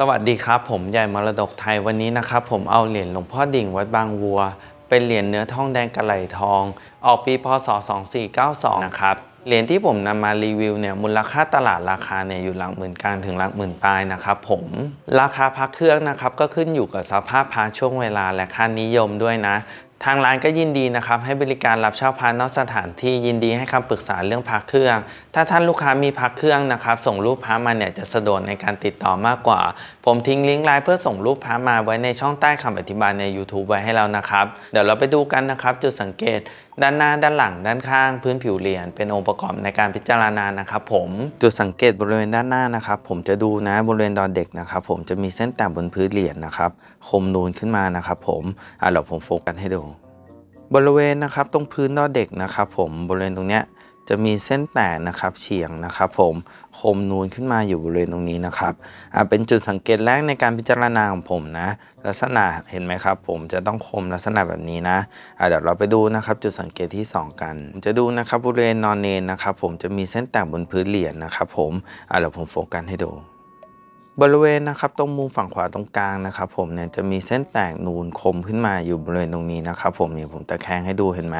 สวัสดีครับ ผมใหญ่มรดกไทยวันนี้นะครับ ผมเอาเหรียญหลวงพ่อดิ่งวัดบางวัว เป็นเหรียญเนื้อทองแดงกระไหลทอง ออกปีพศ 2492 นะครับเหรียญที่ผมนำมารีวิวเนี่ยมูลค่าตลาดราคาเนี่ยอยู่หลักหมื่นกลางถึงหลักหมื่นปลายนะครับ ผมราคาพักเครื่องนะครับก็ขึ้นอยู่กับสภาพพาช่วงเวลาและค่านิยมด้วยนะ ทางร้านก็ยินดีนะครับให้บริการรับเช่าพานอกสถานที่ยินดีให้คำปรึกษาเรื่องพักเครื่อง ถ้าท่านลูกค้ามีพักเครื่องนะครับ ส่งรูปพระมาเนี่ยจะสะดวกในการติดต่อมากกว่า ผมทิ้งลิงก์ไลน์เพื่อส่งรูปพระมาไว้ในช่องใต้คำอธิบายใน YouTube ไว้ให้แล้วนะครับ เดี๋ยวเราไปดูกันนะครับ จุดสังเกต ด้านหน้าด้านหลังด้านข้างพื้นผิวเหรียญเป็นองค์ประกอบในการพิจารณานะครับ ผมจุดสังเกตบริเวณด้านหน้านะครับ ผมจะดูนะบริเวณดอนเด็กนะครับ ผมจะมีเส้นแต่งบนพื้นเหรียญนะครับคมนูนขึ้นมานะครับผมอะเดี๋ยวผมโฟกัสให้ดู บริเวณนะครับตรงพื้นดอเด็กนะครับผมบริเวณตรงเนี้ยจะมีเส้นแตกนะครับเฉียงนะครับผมคมนูนขึ้นมาอยู่บริเวณตรงนี้นะครับอ่าเป็นจุดสังเกตแรกในการพิจารณาของผมนะ ลักษณะเห็นไหมครับ ผมจะต้องคมลักษณะแบบนี้นะอ่าเดี๋ยวเราไปดูนะครับ จุดสังเกตที่ 2 กัน จะดูนะครับบริเวณนอนเนนนะครับ ผมจะมีเส้นแตกบนพื้นเหรียญนะครับ ผมอ่าเดี๋ยวผมโฟกัสให้ดู บริเวณนะครับตรงมุมฝั่งขวาตรงกลางนะครับผมเนี่ยจะมีเส้นแตกนูนคมขึ้นมาอยู่บริเวณตรงนี้นะครับผมเนี่ยผมตะแคงให้ดูเห็นไหม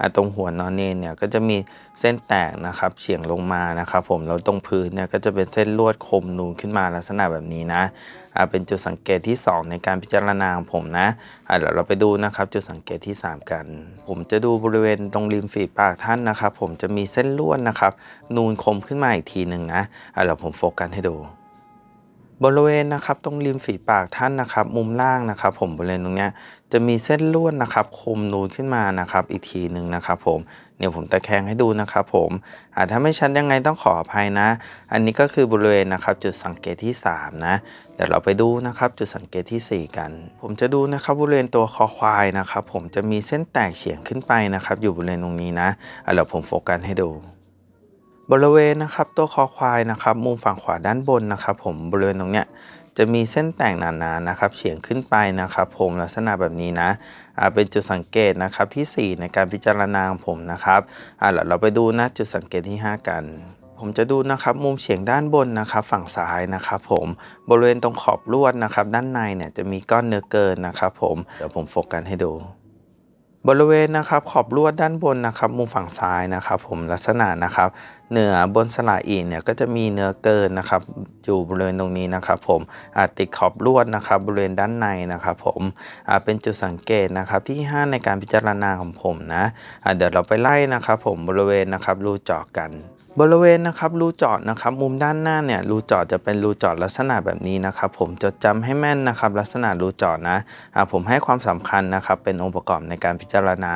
อะตรงหัวนอนเนนเนี่ยก็จะมีเส้นแตกนะครับเฉียงลงมานะครับผมแล้วตรงพื้นเนี่ยก็จะเป็นเส้นลวดคมนูนขึ้นมาลักษณะแบบนี้นะอะเป็นจุดสังเกตที่ 2 ในการพิจารณาของผมนะอะเดี๋ยวเราไปดูนะครับจุดสังเกตที่ 3 กัน ผมจะดูบริเวณตรงริมฝีปากท่านนะครับ ผมจะมีเส้นลวดนะครับนูนคมขึ้นมาอีกทีหนึ่งนะอะเดี๋ยวผมโฟกัสให้ดู บริเวณนะครับตรงริมฝีปากท่านนะครับ มุมล่างนะครับ ผมบริเวณตรงเนี้ยจะมีเส้นลวดนะครับคมนูนขึ้นมานะครับ อีกทีหนึ่งนะครับ ผมเดี๋ยวผมตะแคงให้ดูนะครับ ผมอ่าถ้าไม่ชัดยังไงต้องขออภัยนะ อันนี้ก็คือบริเวณนะครับ จุดสังเกตที่ 3 นะเดี๋ยวเราไปดูนะครับ จุดสังเกตทีสี่ 4 กัน ผมจะดูนะครับบริเวณตัวคอควายนะครับ ผมจะมีเส้นแตกเฉียงขึ้นไปนะครับ อยู่บริเวณตรงนี้นะเดี๋ยวผมโฟกัสให้ดู บริเวณนะครับตัวคอควายนะครับมุมฝั่งขวาด้านบนนะครับ ผมบริเวณตรงเนี้ยจะมีเส้นแต่งหนาๆนะครับเฉียงขึ้นไปนะครับ ผมลักษณะแบบนี้นะอ่าเป็นจุดสังเกตนะครับที่ 4 ในการพิจารณาของผมนะครับอ่าเดี๋ยวเราไปดูนะจุดสังเกตที่ 5 กันผมจะดูนะครับมุมเฉียงด้านบนนะครับฝั่งซ้ายนะครับผมบริเวณตรงขอบลวดนะครับด้านในเนี่ยจะมีก้อนเนื้อเกินนะครับผมเดี๋ยวผมโฟกัสให้ดู บริเวณนะครับขอบลวดด้านบนนะครับมุมฝั่งซ้ายนะครับ ผมลักษณะนะครับ เหนือบนสลาอีเนี่ยก็จะมีเนื้อเกินนะครับ อยู่บริเวณตรงนี้นะครับ ผมอาติดขอบลวดนะครับ บริเวณด้านในนะครับ ผมเป็นจุดสังเกตนะครับที่ 5 ในการพิจารณาของผมนะเดี๋ยวเราไปไล่นะครับ ผมบริเวณนะครับรูเจาะกัน บริเวณนะครับรูเจาะนะครับมุมด้านหน้าเนี่ยรูเจาะจะเป็นรูเจาะลักษณะแบบนี้นะครับผมจดจำให้แม่นนะครับลักษณะรูเจาะนะอ่าผมให้ความสำคัญนะครับเป็นองค์ประกอบในการพิจารณา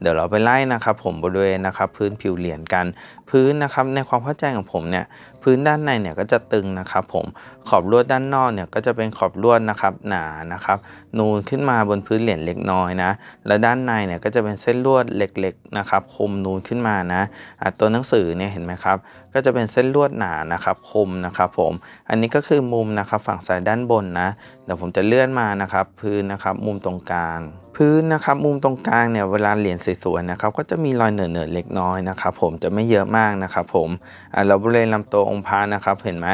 เดี๋ยวเราไปไล่นะครับผมบริเวณนะครับพื้นผิวเหรียญกัน พื้นนะครับในความเข้าใจของผมเนี่ยพื้นด้านในเนี่ยก็จะตึงนะครับผมขอบลวดด้านนอกเนี่ยก็จะเป็นขอบลวดนะครับหนานะครับนูนขึ้นมาบนพื้นเหรียญเล็กน้อยนะและด้านในเนี่ยก็จะเป็นเส้นลวดเล็กๆนะครับคมนูนขึ้นมานะอะตัวหนังสือเนี่ยเห็นไหมครับก็จะเป็นเส้นลวดหนานะครับคมนะครับผมอันนี้ก็คือมุมนะครับฝั่งซ้ายด้านบนนะเดี๋ยวผมจะเลื่อนมานะครับพื้นนะครับมุมตรงกลาง พื้นนะครับมุมตรงกลางเนี่ยเวลาเหรียญสวยๆนะครับก็จะมีรอยเหนื่อยๆเล็กน้อยนะครับผมจะไม่เยอะมากนะครับผมอ่าบริเวณลำตัวองค์พระนะครับเห็นไหม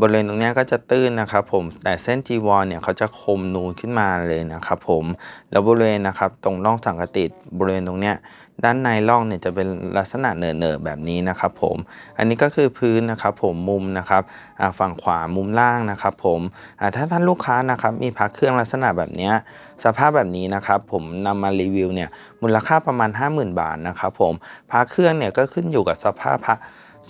บริเวณตรงเนี้ยก็จะตื้นนะครับผมแต่เส้นจีวรเนี่ยเขาจะคมนูนขึ้นมาเลยนะครับผมแล้วบริเวณนะครับตรงร่องสังกติบริเวณตรงเนี้ย ด้านในร่องเนี่ยจะเป็นลักษณะเนอะๆแบบนี้นะครับผม อันนี้ก็คือพื้นนะครับผมมุมนะครับฝั่งขวามุมล่างนะครับผมถ้าท่านลูกค้านะครับมีพักเครื่องลักษณะแบบนี้สภาพแบบนี้นะครับผมนำมารีวิวเนี่ยมูลค่าประมาณ 50,000 บาทนะครับผมพักเครื่องเนี่ยก็ขึ้นอยู่กับสภาพพระ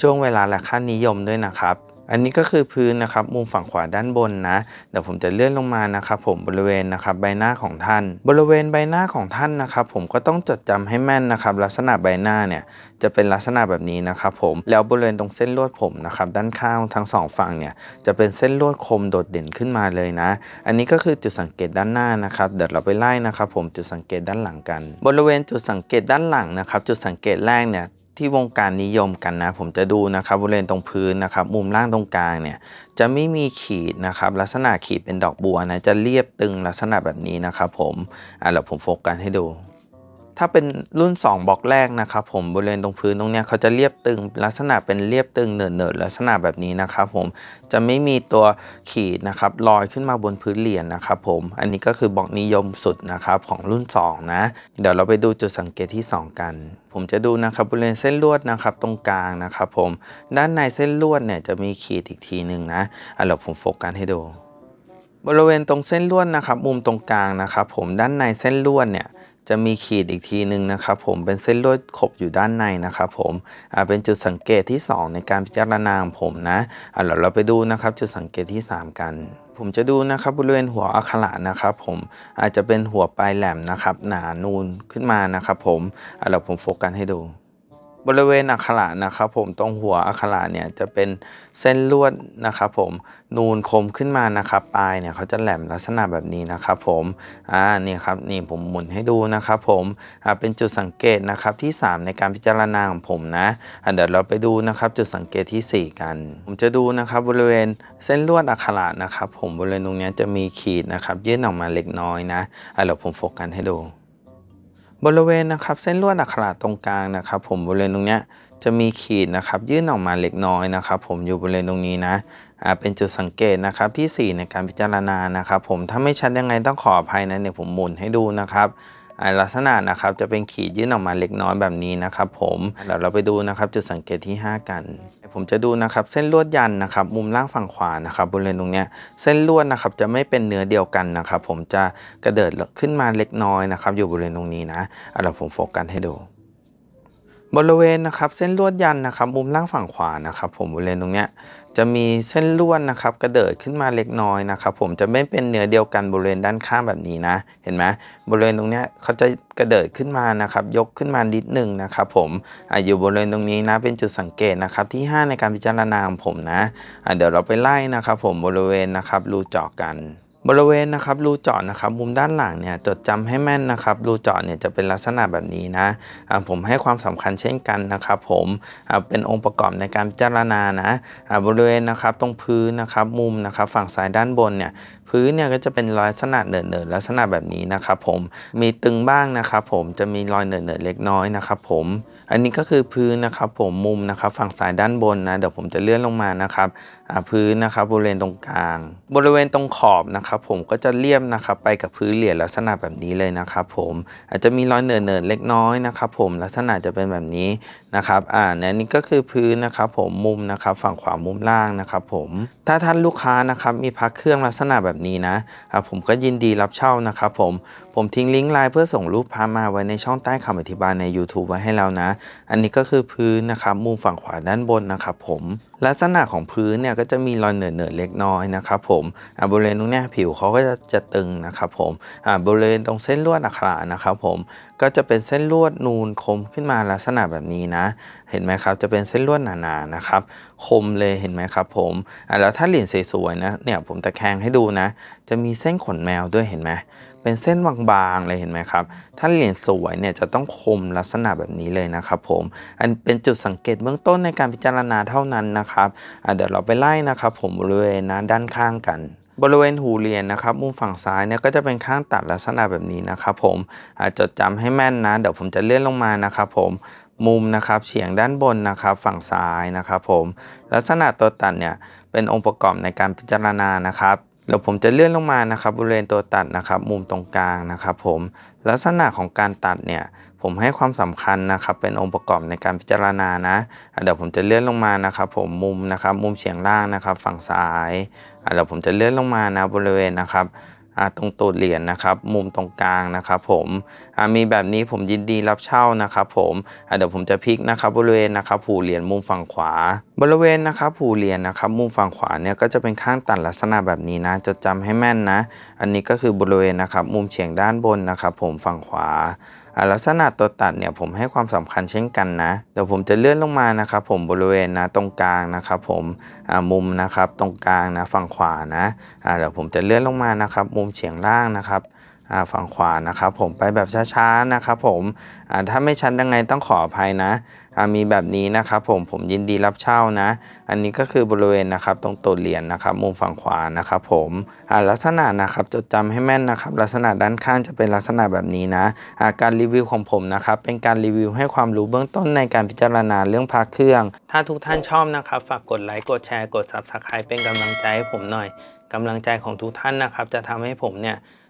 ช่วงเวลาและค่านิยมด้วยนะครับ อันนี้ก็คือพื้นนะครับมุมฝั่งขวาด้านบนนะเดี๋ยวผมจะเลื่อนลงมานะครับผมบริเวณนะครับใบหน้าของท่าน บริเวณใบหน้าของท่านนะครับผมก็ต้องจดจำให้แม่นนะครับลักษณะใบหน้าเนี่ยจะเป็นลักษณะแบบนี้นะครับผมแล้วบริเวณตรงเส้นลวดผมนะครับด้านข้างทั้งสองฝั่งเนี่ยจะเป็นเส้นลวดคมโดดเด่นขึ้นมาเลยนะ อันนี้ก็คือจุดสังเกตด้านหน้านะครับเดี๋ยวเราไปไล่นะครับผมจุดสังเกตด้านหลังกัน บริเวณจุดสังเกตด้านหลังนะครับจุดสังเกตแรกเนี่ย ที่วงการนิยมกันนะ ผมจะดูนะครับบริเวณตรงพื้นนะครับ มุมล่างตรงกลางเนี่ยจะไม่มีขีดนะครับ ลักษณะขีดเป็นดอกบัวนะจะเรียบตึงลักษณะแบบนี้นะครับผมอะเดี๋ยวผมโฟกัสให้ดู ถ้าเป็นรุ่น 2บล็อกแรกนะครับผมบริเวณตรงพื้นตรงเนี้ยเขาจะเรียบตึง ลักษณะเป็นเรียบตึงเนิร์ดๆลักษณะแบบนี้นะครับผมจะไม่มีตัวขีดนะครับลอยขึ้นมาบนพื้นเหรียญนะครับผมอันนี้ก็คือบล็อกนิยมสุดนะครับของรุ่น 2 นะ เดี๋ยวเราไปดูจุดสังเกตที่ 2 กัน ผมจะดูนะครับบริเวณเส้นลวดนะครับตรงกลางนะครับผมด้านในเส้นลวดเนี่ยจะมีขีดอีกทีหนึ่งนะอะเดี๋ยวผมโฟกัสให้ดู บริเวณตรงเส้นลวดนะครับมุมตรงกลางนะครับผมด้านในเส้นลวดเนี่ย จะมีขีดอีกทีหนึ่งนะครับผมเป็นเส้นลวดขบอยู่ด้านในนะครับผมเป็นจุดสังเกตที่ 2 ในการพิจารณาของผมนะอ่าเดี๋ยวเราไปดูนะครับจุดสังเกตที่ 3 กันผมจะดูนะครับบริเวณหัวอักขระนะครับ ผมอาจจะเป็นหัวปลายแหลมนะครับ หนานูนขึ้นมานะครับ ผมอ่าเดี๋ยวผมโฟกัสให้ดู บริเวณอักขระนะครับผมตรงหัวอักขระเนี่ยจะเป็นเส้นลวดนะครับผมนูนคมขึ้นมานะครับปลายเนี่ยเขาจะแหลมลักษณะแบบนี้นะครับผมอ่านี่ครับนี่ผมหมุนให้ดูนะครับผมอ่าเป็นจุดสังเกตนะครับที่ 3 ในการพิจารณาของผมนะอ่าเดี๋ยวเราไปดูนะครับจุดสังเกตทีสี่4 กัน ผมจะดูนะครับบริเวณเส้นลวดอักขระนะครับผมบริเวณตรงนี้จะมีขีดนะครับยื่นออกมาเล็กน้อยนะอ่าเดี๋ยวผมโฟกัสให้ดู บริเวณนะครับเส้นลวดอักขระตรงกลางนะครับผมบริเวณตรงเนี้ยจะมีขีดนะครับยื่นออกมาเล็กน้อยนะครับผมอยู่บริเวณตรงนี้นะอ่าเป็นจุดสังเกตนะครับที่ 4 ในการพิจารณานะครับผมถ้าไม่ชัดยังไงต้องขออภัยนะเนี่ยผมหมุนให้ดูนะครับลักษณะนะครับจะเป็นขีดยื่นออกมาเล็กน้อยแบบนี้นะครับผมเดี๋ยวเราไปดูนะครับจุดสังเกตที่ 5 กัน ผมจะดูนะครับเส้นลวดยันนะครับมุมล่างฝั่งขวานะครับบริเวณตรงเนี้ยเส้นลวดนะครับจะไม่เป็นเนื้อเดียวกันนะครับผมจะกระเดิดขึ้นมาเล็กน้อยนะครับอยู่บริเวณตรงนี้นะเอาเราผมโฟกัสให้ดู บริเวณนะครับเส้นลวดยันนะครับมุมล่างฝั่งขวานะครับผมบริเวณตรงเนี้ย จะมีเส้นลวดนะครับ กระเดิดขึ้นมาเล็กน้อยนะครับ ผมจะไม่เป็นเนื้อเดียวกันบริเวณด้านข้างแบบนี้นะ เห็นไหมบริเวณตรงนี้เขาจะกระเดิดขึ้นมานะครับ ยกขึ้นมานิดหนึ่งนะครับ ผมออยู่บริเวณตรงนี้นะ เป็นจุดสังเกตนะครับ ที่ 5 ในการพิจารณาของผมนะะเดี๋ยวเราไปไล่นะครับ ผมบริเวณนะครับรูเจาะกัน บริเวณนะครับรูเจาะนะครับมุมด้านหลังเนี่ยจดจำให้แม่นนะครับรูเจาะเนี่ยจะเป็นลักษณะแบบนี้นะผมให้ความสำคัญเช่นกันนะครับผมเป็นองค์ประกอบในการพิจารณานะบริเวณนะครับตรงพื้นนะครับมุมนะครับฝั่งซ้ายด้านบนเนี่ย พื้นเนี่ยก็จะเป็นรอยลักษณะเนิร์ดๆลักษณะแบบนี้นะครับผมมีตึงบ้างนะครับผมจะมีรอยเนิร์ดๆเล็กน้อยนะครับผมอันนี้ก็คือพื้นนะครับผมมุมนะครับฝั่งซ้ายด้านบนนะเดี๋ยวผมจะเลื่อนลงมานะครับพื้นนะครับบริเวณตรงกลาง บริเวณตรงขอบนะครับผมก็จะเลียบนะครับไปกับพื้นเหรียญลักษณะแบบนี้เลยนะครับผมอาจจะมีรอยเนิร์ดๆเล็กน้อยนะครับผมลักษณะจะเป็นแบบนี้นะครับอ่าเนี่ยนี่ก็คือพื้นนะครับผมมุมนะครับฝั่งขวามุมล่างนะครับผมถ้าท่านลูกค้านะครับมีพักเครื่องลักษณะแบบนี้นะครับผมก็ยินดีรับเช่านะครับผมผมทิ้งลิงก์ไลน์เพื่อส่งรูปพามาไว้ในช่องใต้คำอธิบายใน YouTube ไว้ให้แล้วนะ อันนี้ก็คือพื้นนะครับมุมฝั่งขวาด้านบนนะครับผม ลักษณะของพื้นเนี่ยก็จะมีรอยเหนื่อๆเล็กน้อยนะครับผมบริเวณตรงนี้ผิวเขาก็จะจะตึงนะครับผมบริเวณตรงเส้นลวดอักขระนะครับผมก็จะเป็นเส้นลวดนูนคมขึ้นมาลักษณะแบบนี้นะ เห็นไหมครับจะเป็นเส้นลวดหนาๆนะครับคมเลยเห็นไหมครับผมแล้วถ้าเหรียญสวยๆนะเนี่ยผมตะแคงให้ดูนะ จะมีเส้นขนแมวด้วยเห็นไหม เป็นเส้นบางๆเลยเห็นไหมครับ ถ้าเหรียญสวยเนี่ยจะต้องคมลักษณะแบบนี้เลยนะครับผม อันเป็นจุดสังเกตเบื้องต้นในการพิจารณาเท่านั้นนะครับเดี๋ยวเราไปไล่นะครับ ผมบริเวณนะด้านข้างกันบริเวณหูเหรียญนะครับมุมฝั่งซ้ายเนี่ยก็จะเป็นข้างตัดลักษณะแบบนี้นะครับผมจดจำให้แม่นนะ เดี๋ยวผมจะเลื่อนลงมานะครับผมมุมนะครับเฉียงด้านบนนะครับฝั่งซ้ายนะครับผมลักษณะตัวตัดเนี่ยเป็นองค์ประกอบในการพิจารณานะครับ เดี๋ยวผมจะเลื่อนลงมานะครับบริเวณตัวตัดนะครับมุมตรงกลางนะครับผมลักษณะของการตัดเนี่ยผมให้ความสำคัญนะครับเป็นองค์ประกอบในการพิจารณานะเดี๋ยวผมจะเลื่อนลงมานะครับผมมุมนะครับมุมเฉียงล่างนะครับ ฝั่งซ้ายเดี๋ยวผมจะเลื่อนลงมานะบริเวณนะครับ ตรงตูดเหรียญนะครับ มุมตรงกลางนะครับผมมีแบบนี้ผมยินดีรับเช่านะครับผมเดี๋ยวผมจะพลิกนะครับบริเวณนะครับผูเหรียญมุมฝั่งขวา บริเวณนะครับผูเหรียญนะครับมุมฝั่งขวาเนี่ยก็จะเป็นข้างตัดลักษณะแบบนี้นะจดจำให้แม่นนะ อันนี้ก็คือบริเวณนะครับมุมเฉียงด้านบนนะครับผมฝั่งขวา ลักษณะตัวตัดเนี่ยผมให้ความสำคัญเช่นกันนะเดี๋ยวผมจะเลื่อนลงมานะครับ ผมบริเวณนะตรงกลางนะครับผมมุมนะครับตรงกลางนะฝั่งขวานะเดี๋ยวผมจะเลื่อนลงมานะครับ มุมเฉียงล่างนะครับ ฝั่งขวานะครับผมไปแบบช้าๆนะครับผมถ้าไม่ชัดยังไงต้องขออภัยนะมีแบบนี้นะครับผมผมยินดีรับเช่านะ อันนี้ก็คือบริเวณนะครับตรงตัวเหรียญนะครับมุมฝั่งขวานะครับผมลักษณะนะครับจดจำให้แม่นนะครับ ลักษณะด้านข้างจะเป็นลักษณะแบบนี้นะาการรีวิวของผมนะครับเป็นการรีวิวให้ความรู้เบื้องต้นในการพิจารณาเรื่องพระเครื่อง ถ้าทุกท่านชอบนะครับฝากกดไลค์กดแชร์กด Subscribe เป็นกำลังใจให้ผมหน่อยกำลังใจของทุกท่านนะครับจะทำให้ผมเนี่ย